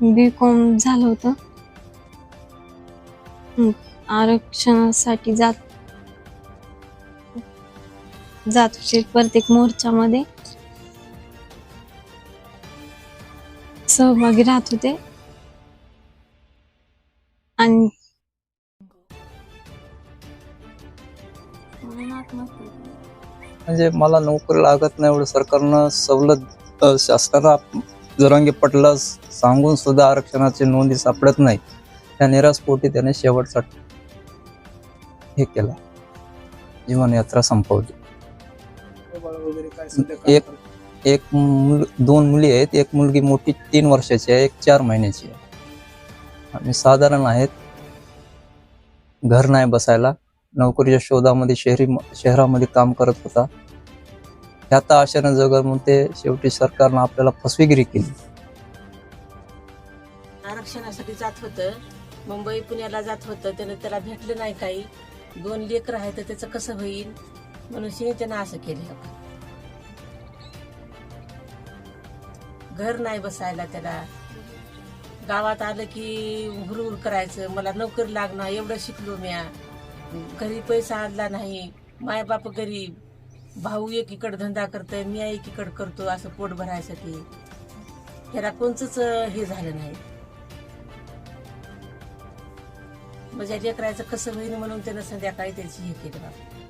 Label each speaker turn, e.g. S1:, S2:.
S1: बी com झालं होतं. आरक्षणासाठी जात जात होते प्रत्येक मोर्चामध्ये. सहभागी राहत होते. आणि
S2: म्हणजे मला नोकरी लागत नाही एवढं सरकारनं सवलत अ, शासनाला जरांगे पटलास सांगून सुद्धा आरक्षणाची नोंदी सापडत नाही. त्या निराशपोटी त्याने शेवटचा हे केला. जीवनयात्रा संपवली. एक एक मुल दोन मुली आहेत. एक मुलगी मोठी तीन वर्षाची आहे एक चार महिन्याची आहे. आणि साधारण आहेत. घर नाही बसायला. नोकरीच्या शोधामध्ये शहरी शहरामध्ये काम करत होता. आता आशेनं जगत मग ते शेवटी सरकारनं आपल्याला फसवेगिरी केली.
S3: आरक्षणासाठी जात होतं. मुंबई पुण्याला जात होतं. त्यानं त्याला भेटलं नाही काही. दोन लेकर आहे तर त्याचं कसं होईल? म्हणून शिने असं केलं. घर नाही बसायला त्याला. गावात आलं की हुरहुर करायचं. मला नोकरी लागणार एवढं शिकलो म्या. घरी पैसा आणला नाही. मायबाप गरीब. भाऊ एकीकडे धंदा करतोय मी एकीकडे करतो असं पोट भरायसाठी. ह्याला कोणचंच हे झालं नाही. म्हणजे माझ्या लेकरायचं कसं होईल म्हणून त्यानं संध्याकाळी त्याची हे केलं बाबा.